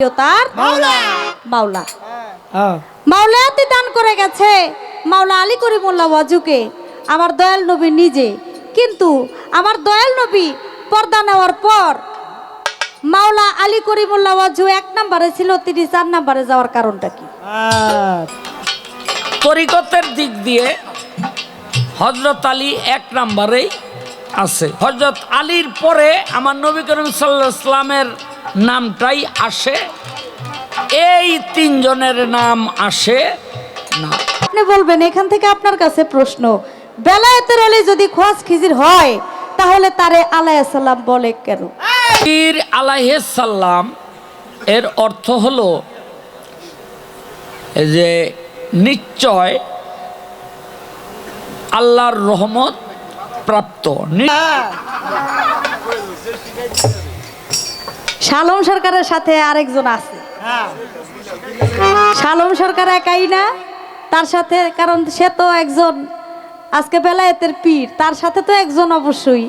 তার মাওলা। মাওলা। দান করে গেছে। মাওলা আলী ওয়াজুকে। আমার দয়াল নবী নিজে। কিন্তু আমার দয়াল নবী পর্দা নেওয়ার পর মাওলা আলী করিমুল্লাহ ওয়াজু এক নম্বরে ছিল তিনি চার নম্বরে যাওয়ার কারণটা কি? তরিকতের দিক দিয়ে হজরত আলী এক নম্বরেই আছে। হজরত আলীর পরে আমার নবী করিম সাল্লাহ ইসলামের নামটাই আসে। এই তিনজনের নাম আসে না। আপনি বলবেন এখান থেকে আপনার কাছে প্রশ্ন বেলায়েতের আলী যদি খোয়াজ খিজির হয় তাহলে তারে আলাইসাল্লাম বলে কেন? পীর আলাইসাল্লাম এর অর্থ হলো যে নিশ্চয় আল্লাহর রহমত প্রাপ্ত। নি- শালম সরকারের সাথে আরেকজন আছে। শালম সরকার একাই না তার সাথে কারণ সে তো একজন আজকে বেলায়েতের পীর তার সাথে তো একজন অবশ্যই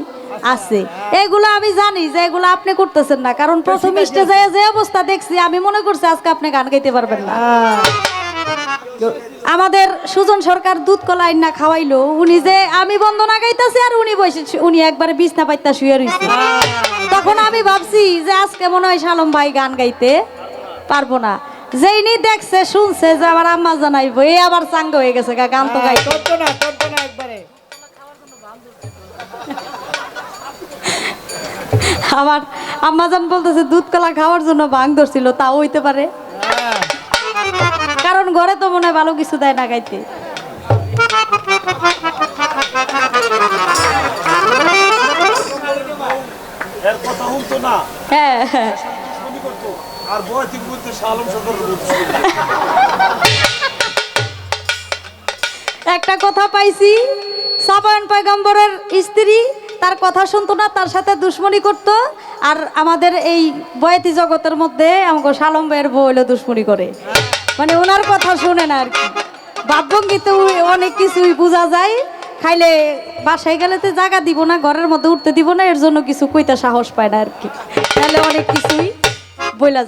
আছে। এগুলো আমি জানি যে এগুলো আপনি করতেছেন না কারণ প্রথম স্টেজে যে অবস্থা দেখছি আমি মনে করছি আজকে আপনি গান গাইতে পারবেন না। আমাদের সুজন সরকার দুধ কলা না খাওয়াইলো উনি যে আমি বন্দনা গাইতাছি আর উনি বসে উনি একবারে বিছনা পাইতা শুয়ে রইছে। তখন আমি ভাবছি যে আজকে মনে হয় শালম ভাই গান গাইতে পারব না। যেইনি দেখছে শুনছে যে আবার আম্মা জানাইবো এই আবার চাঙ্গ হয়ে গেছে গা, গান তো গাইতে। করতো না করতো না একবারে। আমার আম্মাজান বলতেছে দুধ কলা খাওয়ার জন্য ভাঙ ধরছিল তাও হইতে পারে। হ্যাঁ কারণ ঘরে তো মনে হয় ভালো কিছু দেয় না গাইতে। এর কথা শুনতো না। হ্যাঁ। হ্যাঁ আর বয় বলতে শালম সদর একটা কথা পাইছি সাবায়ন পয়গম্বরের স্ত্রী তার কথা শুনতো না তার সাথে দুশ্মনী করত আর আমাদের এই বয়াতি জগতের মধ্যে আমাকে সালম ভাইয়ের বউ হইল দুশ্মনী করে। মানে ওনার কথা শুনে না আর কি। বাদভঙ্গিতে অনেক কিছুই বোঝা যায় খাইলে বাসায় গেলে তো জায়গা দিব না ঘরের মধ্যে উঠতে দিব না এর জন্য কিছু কইতে সাহস পায় না আর কি। তাহলে অনেক কিছুই বইলা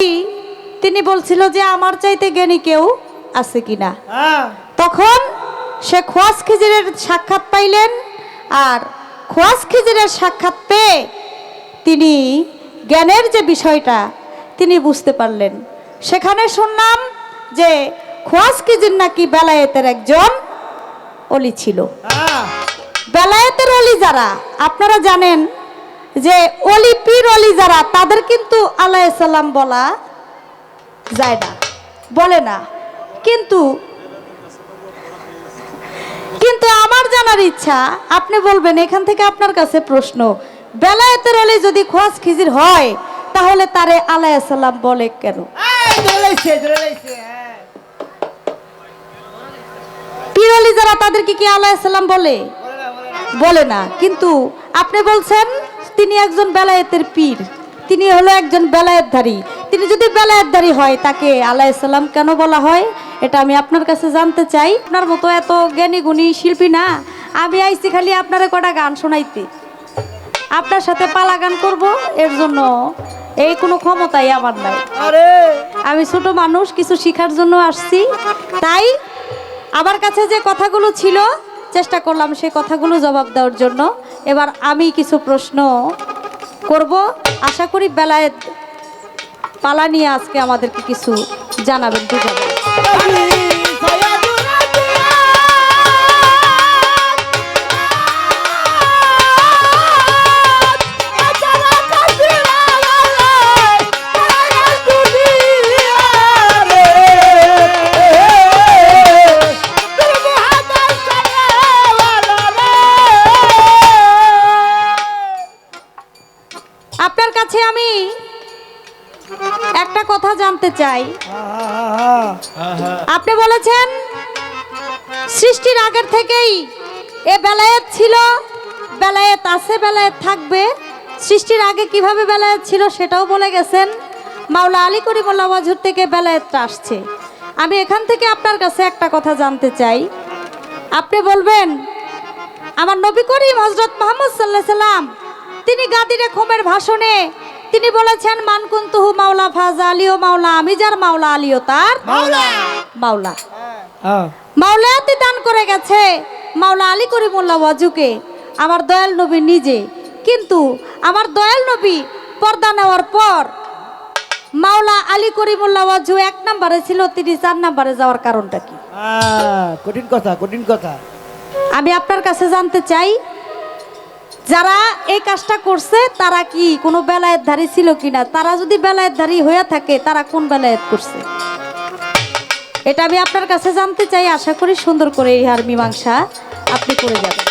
তিনি বলছিল যে আমার চাইতে জ্ঞানী কেউ আছে কিনা। হ্যাঁ। তখন সে খোয়াজ খিজিরের সাক্ষাৎ পাইলেন আর খোয়াজ খিজিরের সাক্ষাৎ পেয়ে তিনি জ্ঞানের যে বিষয়টা তিনি বুঝতে পারলেন। সেখানে শুনলাম যে খোয়াজ খিজির নাকি বেলায়েতের একজন অলি ছিল। হ্যাঁ। বেলায়েতের অলি যারা আপনারা জানেন যে অলি পীর অলি যারা তাদের কিন্তু আলাইসাল্লাম বলা যায় না বলে না। কিন্তু কিন্তু আমার জানার ইচ্ছা আপনি বলবেন এখান থেকে আপনার কাছে প্রশ্ন বেলায়েতের অলি যদি খোয়াজ খিজির হয় তাহলে তারে আলাইসাল্লাম বলে কেন? হ্যাঁ। পীর অলি যারা তাদেরকে কি আলাইসাল্লাম বলে বলে? বলে না। কিন্তু আপনি বলছেন তিনি একজন বেলায়েতের পীর। তিনি হলো একজন বেলায়েতধারী। তিনি যদি বেলায়েতধারী হয় তাকে আলাইসাল্লাম কেন বলা হয়? এটা আমি আপনার কাছে জানতে চাই। আপনার মতো এত জ্ঞানী গুণী শিল্পী না। আমি আইছি খালি আপনারে কটা গান শোনাইতে। আপনার সাথে পালা গান করব এর জন্য এই কোনো ক্ষমতাই আমার নাই। আরে! আমি ছোট মানুষ কিছু শেখার জন্য আসছি। তাই আমার কাছে যে কথাগুলো ছিল চেষ্টা করলাম সেই কথাগুলো জবাব দেওয়ার জন্য। এবার আমি কিছু প্রশ্ন করব। আশা করি বেলায় পালা নিয়ে আজকে আমাদেরকে কিছু জানাবেন বুঝাবেন চাই। আপনি বলেছেন সৃষ্টির আগের থেকেই এ বেলায়েত ছিল বেলায়েত আছে বেলায়েত থাকবে। সৃষ্টির আগে কীভাবে বেলায়েত ছিল সেটাও বলে গেছেন। মাওলা আলী করিমুল্লাহ ওয়াজুর থেকে বেলায়েতটা আসছে। আমি এখান থেকে আপনার কাছে একটা কথা জানতে চাই। আপনি বলবেন আমার নবী করিম হজরত মোহাম্মদ সাল্লাহ সাল্লাম তিনি গাদিরে খোমের ভাষণে তিনি বলেছেন মানকুন্তুহু মাওলা ফাজা আলিও মাওলা আমি যার মাওলা আলিও তার মাওলা। মাওলা। হ্যাঁ। মাওলায়াতি দান করে গেছে মাওলা আলী করিমুল্লাহ ওয়াজুকে আমার দয়াল নবী নিজে। কিন্তু আমার দয়াল নবী পর্দা নেওয়ার পর মাওলা আলী করিমুল্লাহ ওয়াজু এক নম্বরে ছিল তিনি চার নম্বরে যাওয়ার কারণটা কি? হ্যাঁ, কঠিন কথা কঠিন কথা। আমি আপনার কাছে জানতে চাই যারা এই কাজটা করছে, তারা কি কোনো বেলায়েতধারী ছিল কিনা? তারা যদি বেলায়ের ধারী হয়ে থাকে, তারা কোন বেলায়েত করছে? এটা আমি আপনার কাছে জানতে চাই, আশা করি সুন্দর করে এই হার মীমাংসা আপনি করে যাবেন।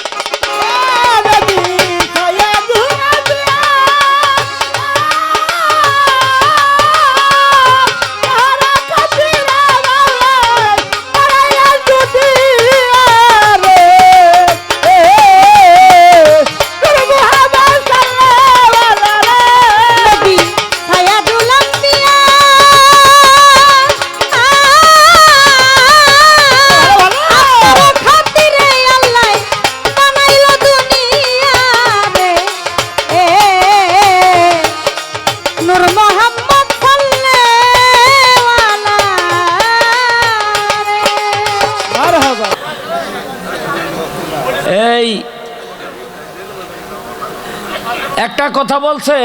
এই একটা কথা বলছে।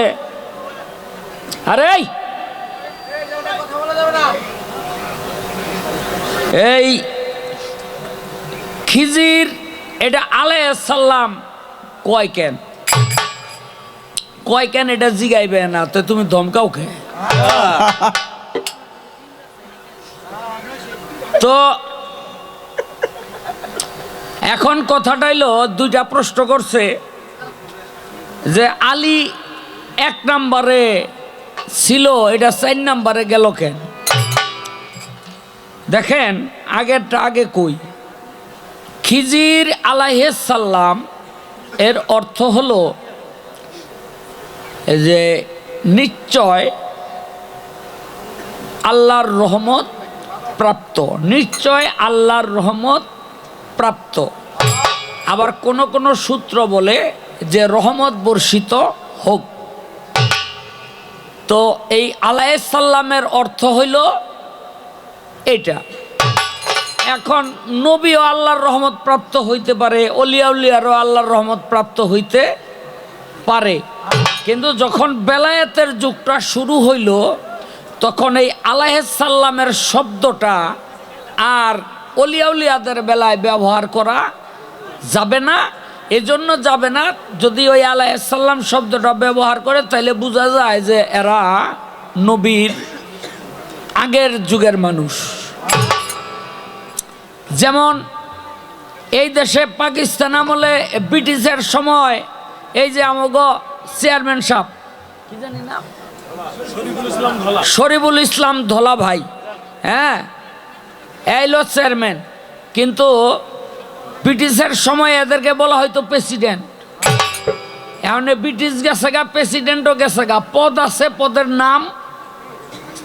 আরে এই! খিজির এটা আলাইসাল্লাম কয় কেন? কয় কেন এটা জিগাইবে না? তো তুমি ধমকাও খে তো এখন কথাটা হইল, দুইটা প্রশ্ন করছে যে আলী এক নম্বরে ছিল, এটা চার নম্বরে গেল কেন? দেখেন, আগেরটা আগে কই? খিজির আলাইসাল্লাম এর অর্থ হলো যে নিশ্চয় আল্লাহর রহমত প্রাপ্ত। নিশ্চয় আল্লাহর রহমত প্রাপ্ত। আবার কোন কোন সূত্র বলে যে রহমত বর্ষিত হোক। তো এই আলাইসাল্লামের অর্থ হইল এইটা। এখন নবীও আল্লাহর রহমত প্রাপ্ত হইতে পারে, অলিয়া উলিয়ারও আল্লাহর রহমত প্রাপ্ত হইতে পারে। কিন্তু যখন বেলায়েতের যুগটা শুরু হইল, তখন এই আলাইসাল্লামের শব্দটা আর অলিয়াউলিয়াদের বেলায় ব্যবহার করা যাবে না, এজন্য যাবে না। যদি ওই আলাইসাল্লাম শব্দটা ব্যবহার করে তাহলে বোঝা যায় যে এরা নবীর আগের যুগের মানুষ। যেমন এই দেশে পাকিস্তান আমলে ব্রিটিশের সময়, এই যে আমগ চেয়ারম্যান সাহেব, কি জানি না শরীফুল ইসলাম ধলা ভাই হ্যাঁ? এইলো চেয়ারম্যান কিন্তু ব্রিটিশের সময় এদেরকে বলা হয়তো প্রেসিডেন্ট এই ব্রিটিশ গেছে গা প্রেসিডেন্টও গেছে গা। পদ আছে, পদের নাম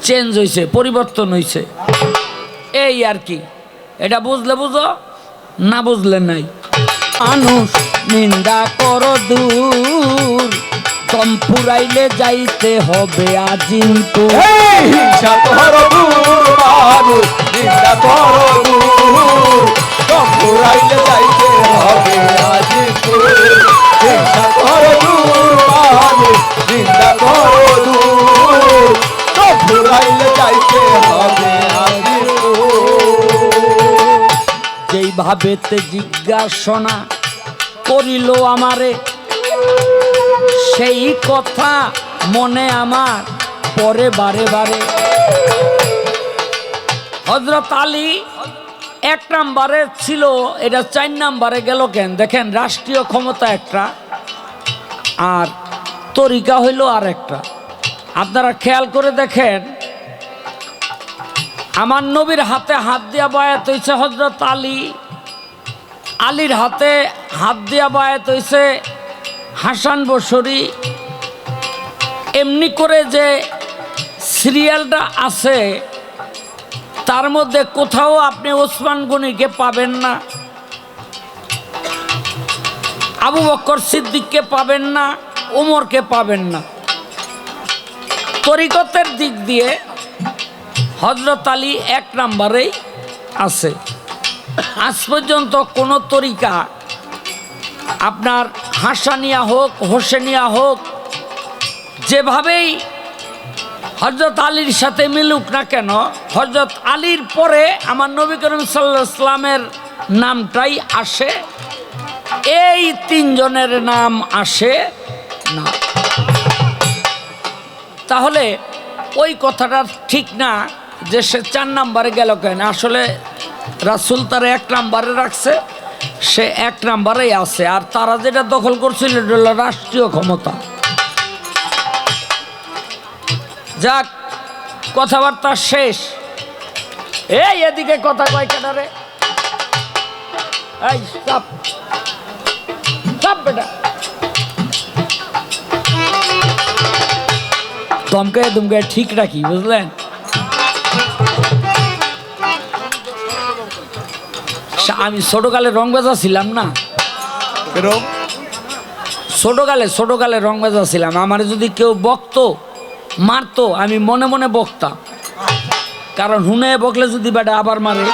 চেঞ্জ হয়েছে পরিবর্তন হয়েছে এই আর কি। এটা বুঝলে বুঝো, না বুঝলে নাই। মানুষ নিন্দা কর দূর। দম ফুরাইলে যাইতে হবে আজিন্তু হিংসা কর দূর মানুষ কর দম ফুরাইলে যাইতে হবে আজি হিংসা কর দূর মানুষ কর দম ফুরাইলে যাইতে হবে আজি তোর যেইভাবে তে জিজ্ঞাসনা করিল আমারে সেই কথা মনে আমার পরে বারে বারে। হজরত আলী এক নাম্বারে ছিল, এটা চার নাম্বারে গেল কেন? দেখেন, রাষ্ট্রীয় ক্ষমতা একটা, আর তরিকা হইল আর একটা আপনারা খেয়াল করে দেখেন, আমার নবীর হাতে হাত দিয়া বায়াত হইছে হজরত আলী। আলীর হাতে হাত দিয়া বায়াত হইছে হাসান বসরি, এমনি করে যে সিরিয়ালটা আছে, তার মধ্যে কোথাও আপনি ওসমান গনিকে পাবেন না, আবু বক্কর সিদ্দিককে পাবেন না, ওমরকে পাবেন না। তরিকতের দিক দিয়ে হজরত আলী এক নাম্বারেই আছে। আজ পর্যন্ত কোনো তরিকা আপনার হাসানিয়া হোক, হোসেনিয়া হোক, যেভাবেই হজরত আলীর সাথে মিলুক না কেন হজরত আলীর পরে আমার নবী করিম সাল্লাহ ইসলামের নামটাই আসে, এই তিনজনের নাম আসে না। তাহলে ওই কথাটা ঠিক না যে সে চার নাম্বারে গেল কেন? আসলে রাসুল তার এক নাম্বারে রাখছে। সে এক নাম্বারেই আছে, আর তারা যেটা দখল করছিল রাষ্ট্রীয় ক্ষমতা। যাক, কথাবার্তা শেষ। এই এদিকে কথা কয় কেনারে চাপ। চাপ বেটা। ঠিক রাখি, বুঝলেন? আমি ছোটকালে রং বেজা ছিলাম না। ছোটকালে ছোটকালে রং বেজা ছিলাম। আমার যদি কেউ বকতো মারতো আমি মনে মনে বকতাম। কারণ হুনে বকলে যদি বেটা আবার মারে।